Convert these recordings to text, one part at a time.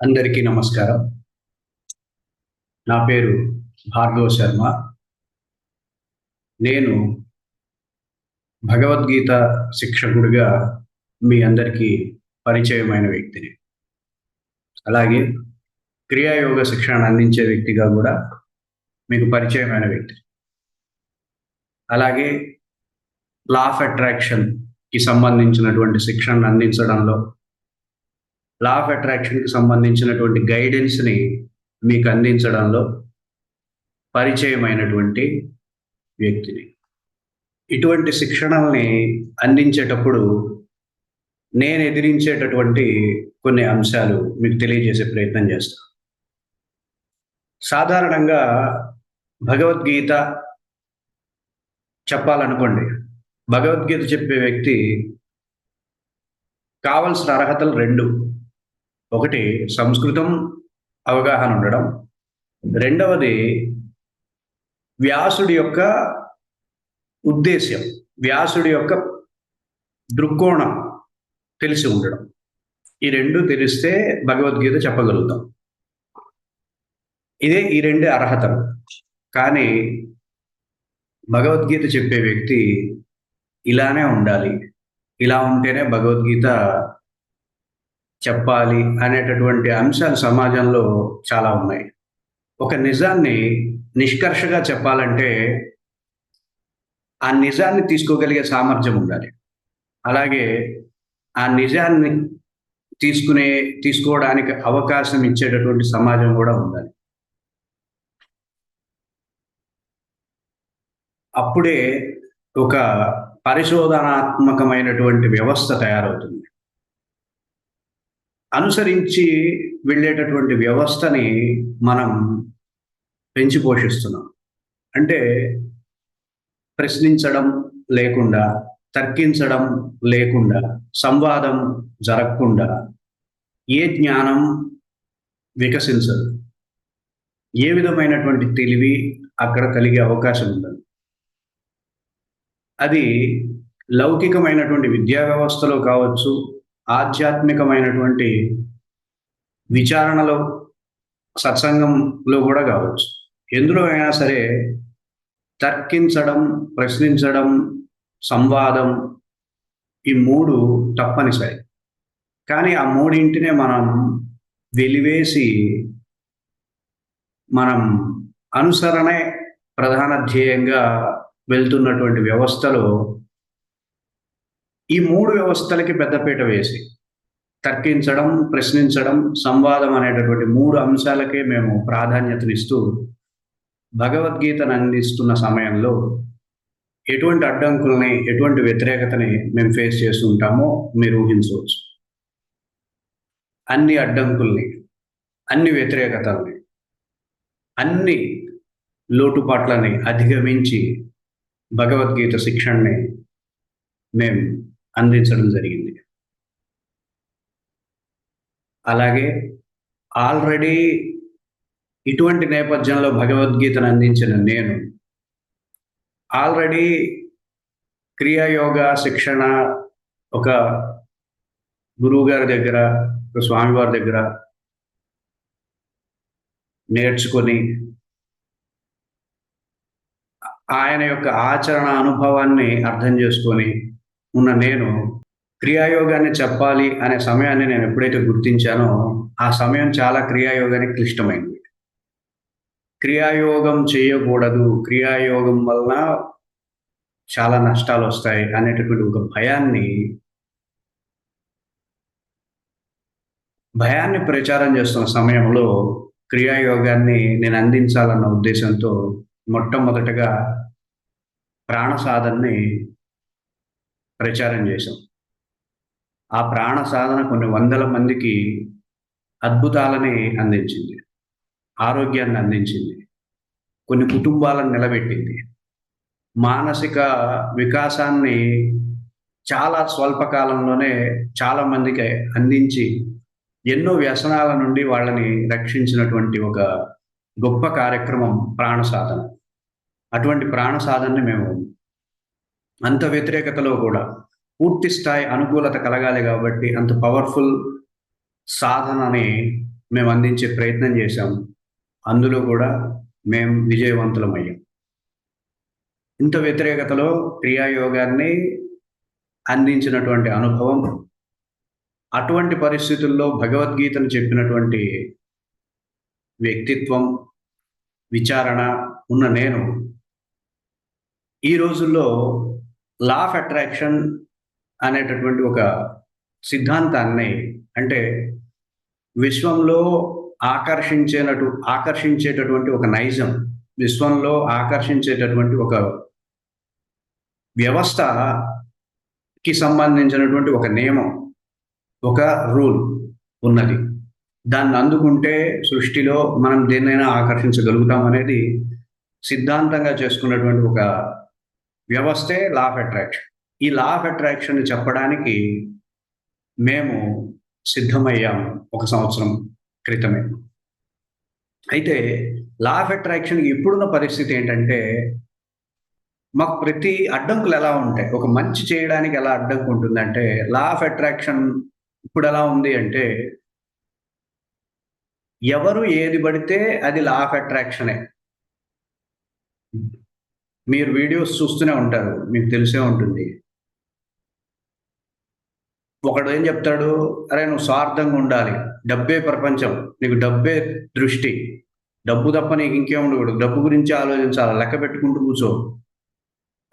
అందరికీ నమస్కారం. నా పేరు భార్గవ శర్మ. నేను భగవద్గీత శిక్షకుడిగా మీ అందరికీ పరిచయమైన వ్యక్తిని. అలాగే క్రియాయోగ శిక్షణ అందించే వ్యక్తిగా కూడా మీకు పరిచయమైన వ్యక్తి. అలాగే లా ఆఫ్ అట్రాక్షన్కి సంబంధించినటువంటి శిక్షణను అందించడంలో లా ఆఫ్ అట్రాక్షన్కి సంబంధించినటువంటి గైడెన్స్ని మీకు అందించడంలో పరిచయమైనటువంటి వ్యక్తిని. ఇటువంటి శిక్షణల్ని అందించేటప్పుడు నేను ఎదిరించేటటువంటి కొన్ని అంశాలు మీకు తెలియజేసే ప్రయత్నం చేస్తాను సాధారణంగా భగవద్గీత చెప్పాలనుకోండి. భగవద్గీత చెప్పే వ్యక్తి కావలసిన అర్హతలు రెండు. ఒకటి సంస్కృతం అవగాహన ఉండడం. రెండవది వ్యాసుడి యొక్క ఉద్దేశ్యం వ్యాసుడి యొక్క దృక్కోణం తెలిసి ఉండడం. ఈ రెండు తెలిస్తే భగవద్గీత చెప్పగలుగుతాం. ఇదే ఈ రెండు అర్హతలు. కానీ భగవద్గీత చెప్పే వ్యక్తి ఇలానే ఉండాలి. ఇలా ఉంటేనే భగవద్గీత చెప్పాలి అనేటటువంటి అంశాలు సమాజంలో చాలా ఉన్నాయి. ఒక నిజాన్ని నిష్కర్షగా చెప్పాలంటే ఆ నిజాన్ని తీసుకోగలిగే సామర్థ్యం ఉండాలి. అలాగే ఆ నిజాన్ని తీసుకునే తీసుకోవడానికి అవకాశం ఇచ్చేటటువంటి సమాజం కూడా ఉండాలి. అప్పుడే ఒక పరిశోధనాత్మకమైనటువంటి వ్యవస్థ తయారవుతుంది. అనుసరించి వెళ్ళేటటువంటి వ్యవస్థని మనం పెంచి పోషిస్తున్నాం. అంటే ప్రశ్నించడం లేకుండా తర్కించడం లేకుండా సంవాదం జరగకుండా ఏ జ్ఞానం వికసించదు. ఏ విధమైనటువంటి తెలివి అక్కడ కలిగే అవకాశం ఉండదు. అది లౌకికమైనటువంటి విద్యా వ్యవస్థలో కావచ్చు ఆధ్యాత్మికమైనటువంటి విచారణలో సత్సంగంలో కూడా కావచ్చు. ఎందులో అయినా సరే తర్కించడం ప్రశ్నించడం సంవాదం ఈ మూడు తప్పనిసరి. కానీ ఆ మూడింటినే మనం వెలివేసి మనం అనుసరణే ప్రధాన ధ్యేయంగా వెళ్తున్నటువంటి వ్యవస్థలో ఈ మూడు వ్యవస్థలకి పెద్దపీట వేసి తర్కించడం ప్రశ్నించడం సంవాదం అనేటటువంటి మూడు అంశాలకే మేము ప్రాధాన్యతనిస్తూ భగవద్గీతను అందిస్తున్న సమయంలో ఎటువంటి అడ్డంకుల్ని ఎటువంటి వ్యతిరేకతని మేము ఫేస్ చేస్తుంటామో మీరు ఊహించవచ్చు అన్ని అడ్డంకుల్ని అన్ని వ్యతిరేకతల్ని అన్ని లోటుపాట్లని అధిగమించి భగవద్గీత శిక్షణని మేము అందించడం జరిగింది. అలాగే ఆల్రెడీ ఇటువంటి నేపథ్యంలో భగవద్గీతను అందించిన నేను ఆల్రెడీ క్రియాయోగ శిక్షణ ఒక గురువు గారి దగ్గర ఒక స్వామివారి దగ్గర నేర్చుకొని ఆయన యొక్క ఆచరణ అనుభవాన్ని అర్థం చేసుకొని ఉన్న నేను క్రియాయోగాన్ని చెప్పాలి అనే సమయాన్ని నేను ఎప్పుడైతే గుర్తించానో ఆ సమయం చాలా క్రియాయోగానికి క్లిష్టమైంది. క్రియాయోగం చేయకూడదు. క్రియాయోగం వలన చాలా నష్టాలు వస్తాయి అనేటటువంటి ఒక భయాన్ని భయాన్ని ప్రచారం చేస్తున్న సమయంలో క్రియాయోగాన్ని నేను అందించాలన్న ఉద్దేశంతో మొట్టమొదటగా ప్రాణ సాధనని ప్రచారం చేశాం. ఆ ప్రాణ సాధన కొన్ని వందల మందికి అద్భుతాలని అందించింది. ఆరోగ్యాన్ని అందించింది. కొన్ని కుటుంబాలను నిలబెట్టింది. మానసిక వికాసాన్ని చాలా స్వల్పకాలంలోనే చాలా మందికి అందించి ఎన్నో వ్యసనాల నుండి వాళ్ళని రక్షించినటువంటి ఒక గొప్ప కార్యక్రమం ప్రాణ సాధన. అటువంటి ప్రాణ సాధనని మేము అంత వ్యతిరేకతలో కూడా పూర్తి స్థాయి అనుకూలత కలగాలి కాబట్టి అంత పవర్ఫుల్ సాధనని మేము అందించే ప్రయత్నం చేశాము అందులో కూడా మేము విజయవంతులమయ్యాం. ఇంత వ్యతిరేకతలో క్రియాయోగాన్ని అందించినటువంటి అనుభవం అటువంటి పరిస్థితుల్లో భగవద్గీతను చెప్పినటువంటి వ్యక్తిత్వం విచారణ ఉన్న నేను ఈ రోజుల్లో లా ఆఫ్ అట్రాక్షన్ అనేటటువంటి ఒక సిద్ధాంతాన్ని అంటే విశ్వంలో ఆకర్షించేనటు ఆకర్షించేటటువంటి ఒక నైజం విశ్వంలో ఆకర్షించేటటువంటి ఒక వ్యవస్థకి సంబంధించినటువంటి ఒక నియమం ఒక రూల్ ఉన్నది. దాన్ని అందుకుంటే సృష్టిలో మనం దేన్నైనా ఆకర్షించగలుగుతాం అనేది సిద్ధాంతంగా చేసుకున్నటువంటి ఒక వ్యవస్థే లా ఆఫ్ అట్రాక్షన్ ఈ లా ఆఫ్ అట్రాక్షన్ చెప్పడానికి మేము సిద్ధమయ్యాము ఒక సంవత్సరం క్రితమే. అయితే లా ఆఫ్ అట్రాక్షన్ ఇప్పుడున్న పరిస్థితి ఏంటంటే మాకు ప్రతి అడ్డంకులు ఎలా ఉంటాయి? ఒక మంచి చేయడానికి ఎలా అడ్డంకు ఉంటుందంటే లా ఆఫ్ అట్రాక్షన్ ఇప్పుడు ఎలా ఉంది అంటే ఎవరు ఏది పడితే అది లా ఆఫ్ అట్రాక్షనే మీరు వీడియోస్ చూస్తూనే ఉంటారు మీకు తెలిసే ఉంటుంది. ఒకడు ఏం చెప్తాడు? అరే నువ్వు స్వార్థంగా ఉండాలి. డబ్బే ప్రపంచం. నీకు డబ్బే దృష్టి. డబ్బు తప్ప నీకు ఇంకేం ఉండకూడదు. డబ్బు గురించి ఆలోచించాలి. లెక్క పెట్టుకుంటూ కూర్చో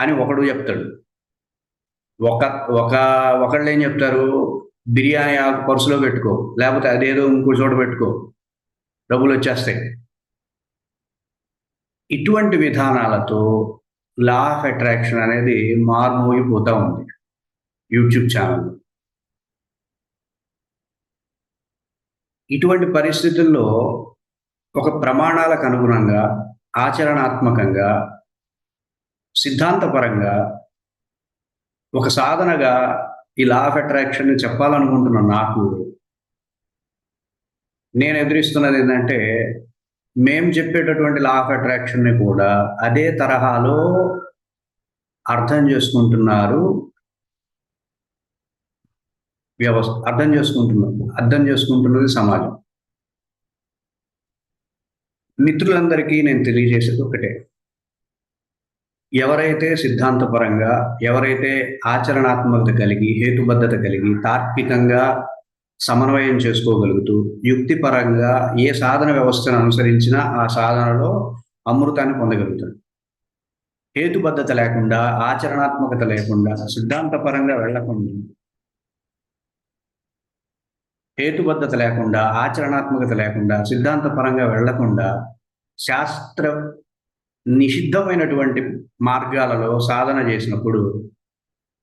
అని ఒకడు చెప్తాడు. ఒక ఒక ఒకళ్ళు ఏం చెప్తారు? బిర్యానీ ఆకు పర్సులో పెట్టుకో. లేకపోతే అదేదో ఇంకో చోట పెట్టుకో. డబ్బులు వచ్చేస్తాయి. ఇటువంటి విధానాలతో లా ఆఫ్ అట్రాక్షన్ అనేది మారుమోగిపోతూ ఉంది. యూట్యూబ్ ఛానల్ ఇటువంటి పరిస్థితుల్లో ఒక ప్రమాణాలకు అనుగుణంగా ఆచరణాత్మకంగా సిద్ధాంతపరంగా ఒక సాధనగా ఈ లా ఆఫ్ అట్రాక్షన్ చెప్పాలనుకుంటున్న నాకు నేను ఎదురిస్తున్నది ఏంటంటే మేము చెప్పేటటువంటి లా ఆఫ్ అట్రాక్షన్ని కూడా అదే తరహాలో అర్థం చేసుకుంటున్నారు. వ్యవస్థ అర్థం చేసుకుంటున్నారు అర్థం చేసుకుంటున్నది సమాజం. మిత్రులందరికీ నేను తెలియజేసేది ఒకటే. ఎవరైతే సిద్ధాంతపరంగా ఎవరైతే ఆచరణాత్మకత కలిగి హేతుబద్ధత కలిగి తార్కికంగా సమన్వయం చేసుకోగలుగుతూ యుక్తిపరంగా ఏ సాధన వ్యవస్థను అనుసరించినా ఆ సాధనలో అమృతాన్ని పొందగలుగుతాడు. హేతుబద్ధత లేకుండా ఆచరణాత్మకత లేకుండా సిద్ధాంతపరంగా వెళ్ళకుండా హేతుబద్ధత లేకుండా ఆచరణాత్మకత లేకుండా సిద్ధాంతపరంగా వెళ్ళకుండా శాస్త్ర నిషిద్ధమైనటువంటి మార్గాలలో సాధన చేసినప్పుడు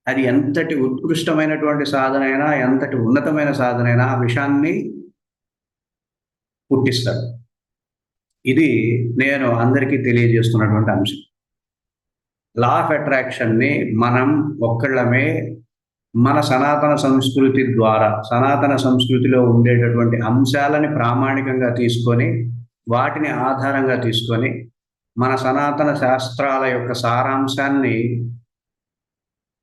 అది ఎంతటి ఉత్కృష్టమైనటువంటి సాధన అయినా ఎంతటి ఉన్నతమైన సాధన అయినా ఆ విషయాన్ని పుట్టిస్తారు ఇది నేను అందరికీ తెలియజేస్తున్నటువంటి అంశం. లా ఆఫ్ అట్రాక్షన్ని మనం ఒక్కళ్ళమే మన సనాతన సంస్కృతి ద్వారా సనాతన సంస్కృతిలో ఉండేటటువంటి అంశాలని ప్రామాణికంగా తీసుకొని వాటిని ఆధారంగా తీసుకొని మన సనాతన శాస్త్రాల యొక్క సారాంశాన్ని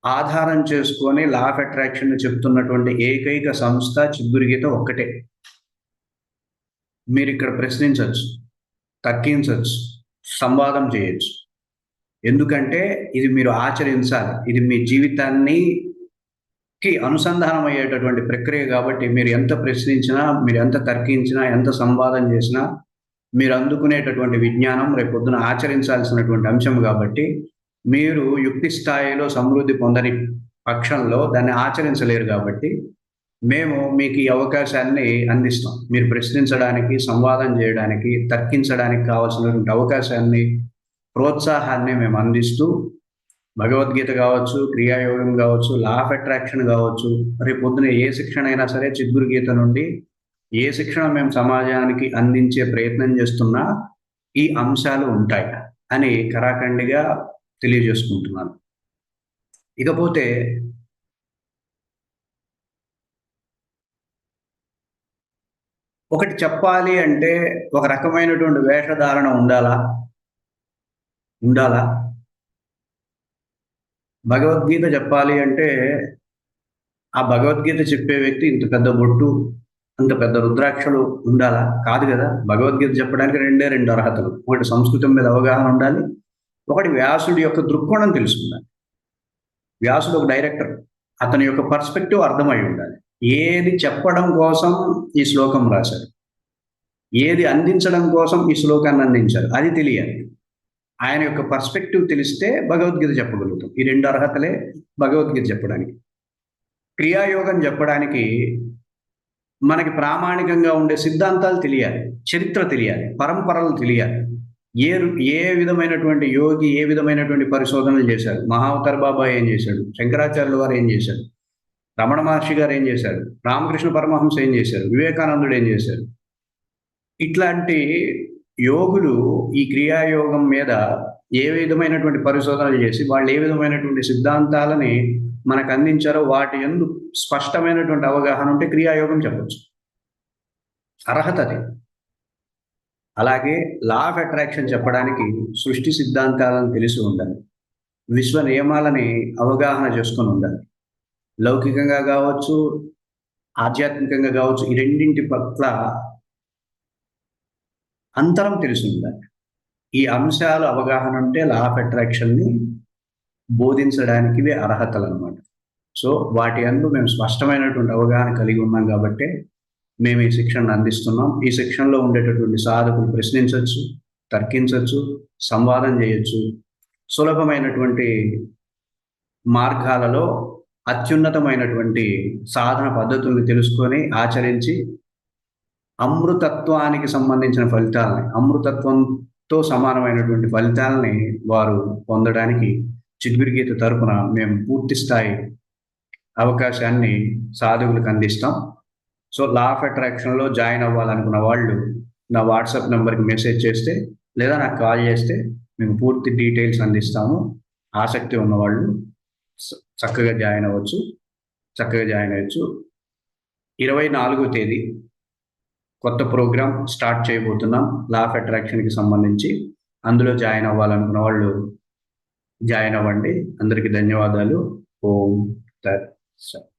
ఆధారం చేసుకొని లా ఆఫ్ అట్రాక్షన్ చెప్తున్నటువంటి ఏకైక సంస్థ చిగురిగీత ఒక్కటే. మీరు ఇక్కడ ప్రశ్నించవచ్చు తగ్గించవచ్చు సంవాదం చేయొచ్చు. ఎందుకంటే ఇది మీరు ఆచరించాలి ఇది మీ జీవితాన్ని కి అనుసంధానం అయ్యేటటువంటి ప్రక్రియ కాబట్టి మీరు ఎంత ప్రశ్నించినా మీరు ఎంత తర్కించినా ఎంత సంవాదం చేసినా మీరు అందుకునేటటువంటి విజ్ఞానం రేపొద్దున ఆచరించాల్సినటువంటి అంశం కాబట్టి మీరు యుక్తి స్థాయిలో సమృద్ధి పొందని పక్షంలో దాన్ని ఆచరించలేరు కాబట్టి మేము మీకు ఈ అవకాశాన్ని అందిస్తాం. మీరు ప్రశ్నించడానికి సంవాదం చేయడానికి తర్కించడానికి కావాల్సినటువంటి అవకాశాన్ని ప్రోత్సాహాన్ని మేము అందిస్తూ భగవద్గీత కావచ్చు క్రియాయోగం కావచ్చు లా ఆఫ్ అట్రాక్షన్ కావచ్చు రేపు పొద్దున ఏ శిక్షణ అయినా సరే చిద్గురు గీత నుండి ఏ శిక్షణ మేము సమాజానికి అందించే ప్రయత్నం చేస్తున్నా ఈ అంశాలు ఉంటాయి అని కరాఖండిగా తెలియజేసుకుంటున్నాను. ఇకపోతే ఒకటి చెప్పాలి అంటే ఒక రకమైనటువంటి వేషధారణ ఉండాలా? ఉండాలా? భగవద్గీత చెప్పాలి అంటే ఆ భగవద్గీత చెప్పే వ్యక్తి ఇంత పెద్ద బొట్టు అంత పెద్ద రుద్రాక్షలు ఉండాలా? కాదు కదా. భగవద్గీత చెప్పడానికి రెండే రెండు అర్హతలు. ఒకటి సంస్కృతం మీద అవగాహన ఉండాలి ఒకటి వ్యాసుడి యొక్క దృక్కోణం తెలుసుకుండాలి వ్యాసుడు ఒక డైరెక్టర్. అతని యొక్క పర్స్పెక్టివ్ అర్థమై ఉండాలి. ఏది చెప్పడం కోసం ఈ శ్లోకం రాశారు ఏది అందించడం కోసం ఈ శ్లోకాన్ని అందించారు? అది తెలియాలి. ఆయన యొక్క పర్స్పెక్టివ్ తెలిస్తే భగవద్గీత చెప్పగలుగుతాం. ఈ రెండు అర్హతలే భగవద్గీత చెప్పడానికి. క్రియాయోగం చెప్పడానికి మనకి ప్రామాణికంగా ఉండే సిద్ధాంతాలు తెలియాలి. చరిత్ర తెలియాలి. పరంపరలు తెలియాలి. ఏ ఏ విధమైనటువంటి యోగి ఏ విధమైనటువంటి పరిశోధనలు చేశారు మహావతార్ బాబా ఏం చేశాడు? శంకరాచార్యుల వారు ఏం చేశారు? రమణ మహర్షి గారు ఏం చేశారు? రామకృష్ణ పరమహంస ఏం చేశారు? వివేకానందుడు ఏం చేశారు? ఇట్లాంటి యోగులు ఈ క్రియాయోగం మీద ఏ విధమైనటువంటి పరిశోధనలు చేసి వాళ్ళు ఏ విధమైనటువంటి సిద్ధాంతాలని మనకు అందించారో వాటి ఎందు స్పష్టమైనటువంటి అవగాహన ఉంటే క్రియాయోగం చెప్పచ్చు. అర్హత అది. అలాగే లా ఆఫ్ అట్రాక్షన్ చెప్పడానికి సృష్టి సిద్ధాంతాలను తెలిసి ఉండాలి. విశ్వ నియమాలని అవగాహన చేసుకొని ఉండాలి. లౌకికంగా కావచ్చు ఆధ్యాత్మికంగా కావచ్చు ఈ రెండింటి పట్ల అంతరం తెలిసి ఉండాలి. ఈ అంశాలు అవగాహన ఉంటే లా ఆఫ్ అట్రాక్షన్ని బోధించడానికి ఇవి అర్హతలు అనమాట సో వాటి అందు మేము స్పష్టమైనటువంటి అవగాహన కలిగి ఉన్నాం కాబట్టి మేము ఈ శిక్షణను అందిస్తున్నాం. ఈ శిక్షణలో ఉండేటటువంటి సాధకులు ప్రశ్నించవచ్చు తర్కించవచ్చు సంవాదం చేయొచ్చు. సులభమైనటువంటి మార్గాలలో అత్యున్నతమైనటువంటి సాధన పద్ధతుల్ని తెలుసుకొని ఆచరించి అమృతత్వానికి సంబంధించిన ఫలితాలని అమృతత్వంతో సమానమైనటువంటి ఫలితాలని వారు పొందడానికి చిద్గురిగీత తరపున మేము పూర్తి స్థాయి అవకాశాన్ని సాధకులకు అందిస్తాం. సో లా ఆఫ్ అట్రాక్షన్లో జాయిన్ అవ్వాలనుకున్న వాళ్ళు నా వాట్సాప్ నెంబర్కి మెసేజ్ చేస్తే లేదా నాకు కాల్ చేస్తే మేము పూర్తి డీటెయిల్స్ అందిస్తాము. ఆసక్తి ఉన్నవాళ్ళు చక్కగా జాయిన్ అవ్వచ్చు. చక్కగా జాయిన్ అవ్వచ్చు ఇరవై నాలుగో తేదీ కొత్త ప్రోగ్రామ్ స్టార్ట్ చేయబోతున్నాం. లా ఆఫ్ అట్రాక్షన్కి సంబంధించి. అందులో జాయిన్ అవ్వాలనుకున్న వాళ్ళు జాయిన్ అవ్వండి. అందరికీ ధన్యవాదాలు. ఓం సార్ సత్.